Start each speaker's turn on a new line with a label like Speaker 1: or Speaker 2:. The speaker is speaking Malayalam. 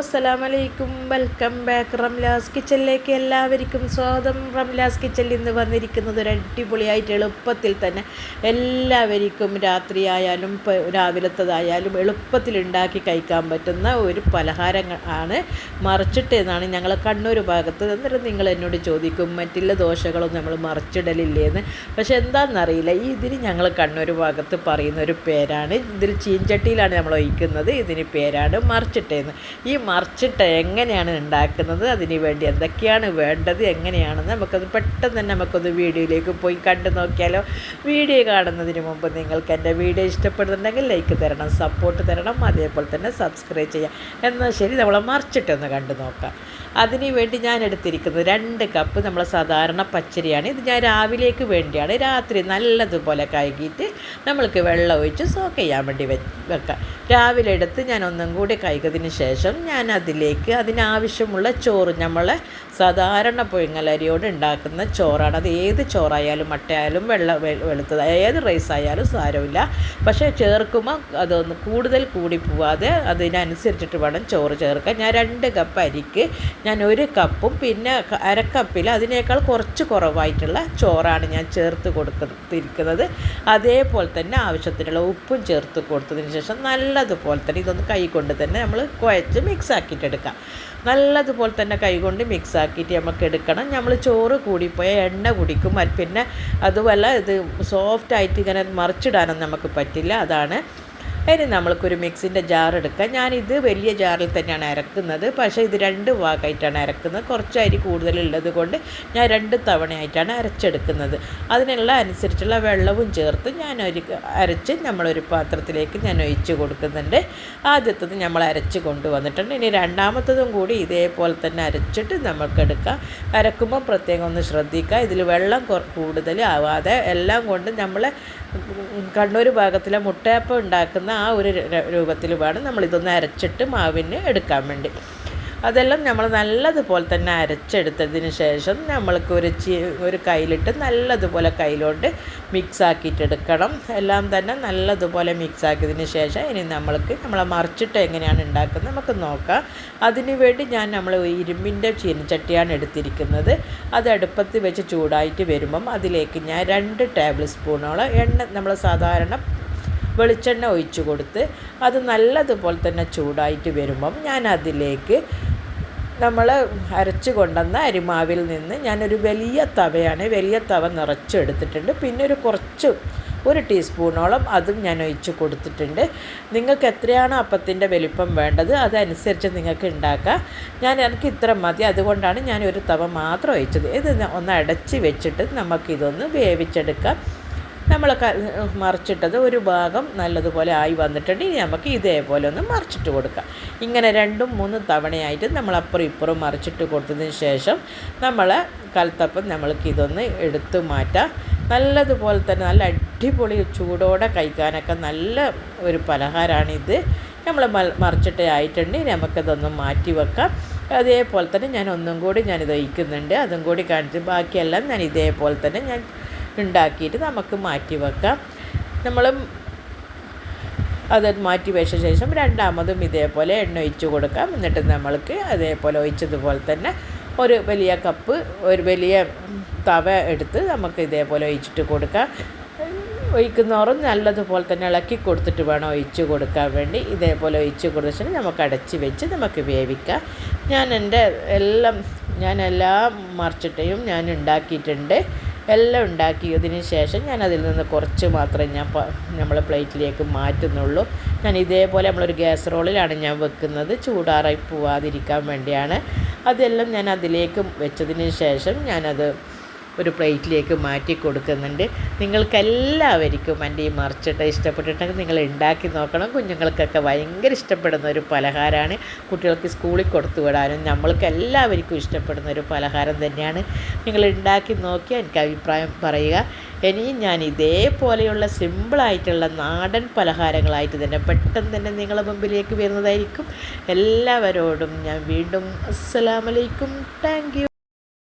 Speaker 1: അസ്സലാമലൈക്കും. വെൽക്കം ബാക്ക് റംലാസ് കിച്ചണിലേക്ക് എല്ലാവർക്കും സ്വാഗതം. റംലാസ് കിച്ചണിൽ നിന്ന് വന്നിരിക്കുന്നത് ഒരു അടിപൊളിയായിട്ട് എളുപ്പത്തിൽ തന്നെ എല്ലാവർക്കും രാത്രിയായാലും രാവിലത്തതായാലും എളുപ്പത്തിൽ ഉണ്ടാക്കി കഴിക്കാൻ പറ്റുന്ന ഒരു പലഹാരങ്ങൾ ആണ് മറിച്ചിട്ട് എന്നാണ് ഞങ്ങൾ കണ്ണൂർ ഭാഗത്ത്. എന്നിട്ട് നിങ്ങൾ എന്നോട് ചോദിക്കും മറ്റുള്ള ദോശകളൊന്നും നമ്മൾ മറിച്ചിടലില്ലേന്ന്. പക്ഷെ എന്താണെന്നറിയില്ല ഈ ഇതിന് ഞങ്ങൾ കണ്ണൂർ ഭാഗത്ത് പറയുന്ന ഒരു പേരാണ്. ഇതിൽ ചീഞ്ചട്ടിയിലാണ് നമ്മൾ ഒഴിക്കുന്നത്. ഇതിന് പേരാണ് മറിച്ചിട്ടേന്ന്. ഈ മറിച്ചിട്ട എങ്ങനെയാണ് ഉണ്ടാക്കുന്നത് അതിന് വേണ്ടി എന്തൊക്കെയാണ് വേണ്ടത് എങ്ങനെയാണെന്ന് നമുക്കത് പെട്ടെന്ന് തന്നെ നമുക്കൊന്ന് വീഡിയോയിലേക്ക് പോയി കണ്ടു നോക്കിയാലോ. വീഡിയോ കാണുന്നതിന് മുമ്പ് നിങ്ങൾക്ക് എന്റെ വീഡിയോ ഇഷ്ടപ്പെടുന്നുണ്ടെങ്കിൽ ലൈക്ക് തരണം സപ്പോർട്ട് തരണം അതേപോലെ തന്നെ സബ്സ്ക്രൈബ് ചെയ്യാം എന്നാൽ ശരി നമ്മളെ മറിച്ചിട്ടൊന്ന് കണ്ടു നോക്കാം. അതിന് വേണ്ടി ഞാൻ എടുത്തിരിക്കുന്നത് രണ്ട് കപ്പ് നമ്മൾ സാധാരണ പച്ചരിയാണ്. ഇത് ഞാൻ രാവിലേക്ക് വേണ്ടിയാണ്. രാത്രി നല്ലതുപോലെ കഴുകിയിട്ട് നമ്മൾക്ക് വെള്ളം ഒഴിച്ച് സോക്ക് ചെയ്യാൻ വേണ്ടി വെക്കാം. രാവിലെ എടുത്ത് ഞാൻ ഒന്നും കൂടി കഴുകിയതിന് ശേഷം ഞാൻ അതിലേക്ക് അതിനാവശ്യമുള്ള ചോറ് നമ്മൾ സാധാരണ പുഴുങ്ങലരിയോട് ഉണ്ടാക്കുന്ന ചോറാണ്. അത് ഏത് ചോറായാലും മട്ടയായാലും വെള്ള വെളുത്തത് ഏത് റൈസ് ആയാലും സാരമില്ല. പക്ഷേ ചേർക്കുമ്പോൾ അതൊന്ന് കൂടുതൽ കൂടി പോവാതെ അതിനനുസരിച്ചിട്ട് വേണം ചോറ് ചേർക്കാൻ. ഞാൻ രണ്ട് കപ്പ് അരിക്ക് ഞാൻ ഒരു കപ്പും പിന്നെ അരക്കപ്പിൽ അതിനേക്കാൾ കുറച്ച് കുറവായിട്ടുള്ള ചോറാണ് ഞാൻ ചേർത്ത് കൊടുത്തിരിക്കുന്നത്. അതേപോലെ തന്നെ ആവശ്യത്തിനുള്ള ഉപ്പും ചേർത്ത് കൊടുത്തതിന് ശേഷം നല്ലതുപോലെ തന്നെ ഇതൊന്ന് കൈ കൊണ്ട് തന്നെ നമ്മൾ കുഴച്ച് മിക്സ് ആക്കിയിട്ട് എടുക്കാം. നല്ലതുപോലെ തന്നെ കൈകൊണ്ട് മിക്സ് ആക്കിയിട്ട് നമുക്ക് എടുക്കണം. നമ്മൾ ചോറ് കൂടിപ്പോയാൽ എണ്ണ കുടിക്കും. പിന്നെ അതുപോലെ ഇത് സോഫ്റ്റായിട്ട് ഇങ്ങനെ മറിച്ചിടാനൊന്നും നമുക്ക് പറ്റില്ല. അതാണ് ഇനി നമ്മൾക്കൊരു മിക്സിന്റെ ജാർ എടുക്കാം. ഞാനിത് വലിയ ജാറിൽ തന്നെയാണ് അരക്കുന്നത്. പക്ഷേ ഇത് രണ്ട് ഭാഗമായിട്ടാണ് അരക്കുന്നത്. കുറച്ച് അരി കൂടുതലുള്ളത് കൊണ്ട് ഞാൻ രണ്ട് തവണയായിട്ടാണ് അരച്ചെടുക്കുന്നത്. അതിനുള്ള അനുസരിച്ചുള്ള വെള്ളവും ചേർത്ത് ഞാൻ ഒരു അരച്ച് നമ്മളൊരു പാത്രത്തിലേക്ക് ഞാൻ ഒഴിച്ച് കൊടുക്കുന്നുണ്ട്. ആദ്യത്തത് നമ്മൾ അരച്ച് കൊണ്ടുവന്നിട്ടുണ്ട്. ഇനി രണ്ടാമത്തതും കൂടി ഇതേപോലെ തന്നെ അരച്ചിട്ട് നമുക്കെടുക്കാം അരക്കുമ്പോൾ പ്രത്യേകം ഒന്ന് ശ്രദ്ധിക്കുക. ഇതിൽ വെള്ളം കൂടുതൽ ആവാതെ എല്ലാം കൊണ്ട് നമ്മൾ കണ്ണൂർ ഭാഗത്തിലെ മുട്ടയപ്പം ഉണ്ടാക്കുന്ന ആ ഒരു രൂപത്തിൽ വേണം നമ്മളിതൊന്ന് അരച്ചിട്ട് മാവിന് എടുക്കാൻ വേണ്ടി. അതെല്ലാം നമ്മൾ നല്ലതുപോലെ തന്നെ അരച്ചെടുത്തതിന് ശേഷം നമ്മൾക്ക് ഒരു ചി ഒരു കയ്യിലിട്ട് നല്ലതുപോലെ കയ്യിലോട്ട് മിക്സ് ആക്കിയിട്ട് എടുക്കണം എല്ലാം തന്നെ നല്ലതുപോലെ മിക്സ് ആക്കിയതിന് ശേഷം ഇനി നമ്മൾക്ക് നമ്മളെ മറിച്ചിട്ട് എങ്ങനെയാണ് ഉണ്ടാക്കുന്നത് നമുക്ക് നോക്കാം. അതിന് വേണ്ടി ഞാൻ നമ്മൾ ഇരുമ്പിന്റെ ചീനച്ചട്ടിയാണ് എടുത്തിരിക്കുന്നത്. അത് അടുപ്പത്ത് വെച്ച് ചൂടായിട്ട് വരുമ്പം അതിലേക്ക് ഞാൻ രണ്ട് ടേബിൾ സ്പൂണോളം എണ്ണ നമ്മൾ സാധാരണ വെളിച്ചെണ്ണ ഒഴിച്ചു കൊടുത്ത് അത് നല്ലതുപോലെ തന്നെ ചൂടായിട്ട് വരുമ്പം ഞാൻ അതിലേക്ക് നമ്മൾ അരച്ച് കൊണ്ടുവന്ന അരിമാവിൽ നിന്ന് ഞാനൊരു വലിയ തവയാണ് വലിയ തവ നിറച്ചെടുത്തിട്ടുണ്ട്. പിന്നെ ഒരു കുറച്ച് ഒരു ടീസ്പൂണോളം അതും ഞാൻ ഒഴിച്ച് കൊടുത്തിട്ടുണ്ട്. നിങ്ങൾക്ക് എത്രയാണ് അപ്പത്തിന്റെ വലിപ്പം വേണ്ടത് അതനുസരിച്ച് നിങ്ങൾക്ക് ഉണ്ടാക്കാം. ഞാൻ എനിക്ക് ഇത്ര മതി അതുകൊണ്ടാണ് ഞാൻ ഒരു തവ മാത്രം ഒഴിച്ചത്. ഇത് ഒന്ന് അടച്ച് വെച്ചിട്ട് നമുക്കിതൊന്ന് വേവിച്ചെടുക്കാം. നമ്മൾ മറിച്ചിട്ടത് ഒരു ഭാഗം നല്ലതുപോലെ ആയി വന്നിട്ടുണ്ട്. ഇനി നമുക്ക് ഇതേപോലെ ഒന്ന് മറിച്ചിട്ട് കൊടുക്കാം. ഇങ്ങനെ രണ്ടും മൂന്നും തവണയായിട്ട് നമ്മൾ അപ്പുറം ഇപ്പുറം മറിച്ചിട്ട് കൊടുത്തതിന് ശേഷം നമ്മൾ കലത്തപ്പം നമ്മൾക്ക് ഇതൊന്ന് എടുത്തു മാറ്റാം. നല്ലതുപോലെ തന്നെ നല്ല അടിപൊളി ചൂടോടെ കഴിക്കാനൊക്കെ നല്ല ഒരു പലഹാരമാണിത് നമ്മൾ മറിച്ചിട്ട് ആയിട്ടുണ്ട്. നമുക്കതൊന്ന് മാറ്റി വെക്കാം. അതേപോലെ തന്നെ ഞാൻ ഒന്നും കൂടി ഞാനിത് ഒഴിക്കുന്നുണ്ട്. അതും കൂടി കാണിച്ച് ബാക്കിയെല്ലാം ഞാൻ ഇതേപോലെ തന്നെ ഞാൻ ഉണ്ടാക്കിയിട്ട് നമുക്ക് മാറ്റി വെക്കാം. നമ്മൾ അത് മാറ്റി വെച്ച ശേഷം രണ്ടാമതും ഇതേപോലെ എണ്ണ ഒഴിച്ച് കൊടുക്കാം. എന്നിട്ട് നമ്മൾക്ക് അതേപോലെ ഒഴിച്ചതുപോലെ തന്നെ ഒരു വലിയ കപ്പ് ഒരു വലിയ തവ എടുത്ത് നമുക്ക് ഇതേപോലെ ഒഴിച്ചിട്ട് കൊടുക്കാം. ഒഴിക്കുന്നോറും നല്ലതുപോലെ തന്നെ ഇളക്കി കൊടുത്തിട്ട് വേണം ഒഴിച്ച് കൊടുക്കാൻ വേണ്ടി. ഇതേപോലെ ഒഴിച്ച് കൊടുത്തിട്ട് നമുക്ക് അടച്ച് വെച്ച് നമുക്ക് വേവിക്കാം. ഞാൻ എന്റെ എല്ലാം ഞാൻ എല്ലാ മറിച്ചിട്ടയും ഞാൻ ഉണ്ടാക്കിയിട്ടുണ്ട്. എല്ലാം ഉണ്ടാക്കിയതിന് ശേഷം ഞാൻ അതിൽ നിന്ന് കുറച്ച് മാത്രമേ ഞാൻ നമ്മൾ പ്ലേറ്റിലേക്ക് മാറ്റുന്നുള്ളൂ. ഞാൻ ഇതേപോലെ നമ്മളൊരു ഗ്യാസ് റോളിലാണ് ഞാൻ വെക്കുന്നത്. ചൂടാറായി പോവാതിരിക്കാൻ വേണ്ടിയാണ്. അതെല്ലാം ഞാൻ അതിലേക്ക് വെച്ചതിന് ശേഷം ഞാനത് ഒരു പ്ലേറ്റിലേക്ക് മാറ്റി കൊടുക്കുന്നുണ്ട്. നിങ്ങൾക്കെല്ലാവർക്കും എന്റെ ഈ മറിച്ചിട്ട് ഇഷ്ടപ്പെട്ടിട്ടുണ്ടെങ്കിൽ നിങ്ങൾ ഉണ്ടാക്കി നോക്കണം. കുഞ്ഞുങ്ങൾക്കൊക്കെ ഭയങ്കര ഇഷ്ടപ്പെടുന്ന ഒരു പലഹാരമാണ്. കുട്ടികൾക്ക് സ്കൂളിൽ കൊടുത്തു വിടാനും നമ്മൾക്ക് എല്ലാവർക്കും ഇഷ്ടപ്പെടുന്ന ഒരു പലഹാരം തന്നെയാണ്. നിങ്ങൾ ഉണ്ടാക്കി നോക്കി എനിക്ക് അഭിപ്രായം പറയുക. ഇനിയും ഞാൻ ഇതേപോലെയുള്ള സിമ്പിളായിട്ടുള്ള നാടൻ പലഹാരങ്ങളായിട്ട് തന്നെ പെട്ടെന്ന് തന്നെ നിങ്ങളെ മുമ്പിലേക്ക് വരുന്നതായിരിക്കും. എല്ലാവരോടും ഞാൻ വീണ്ടും അസ്സലാമലൈക്കും. താങ്ക്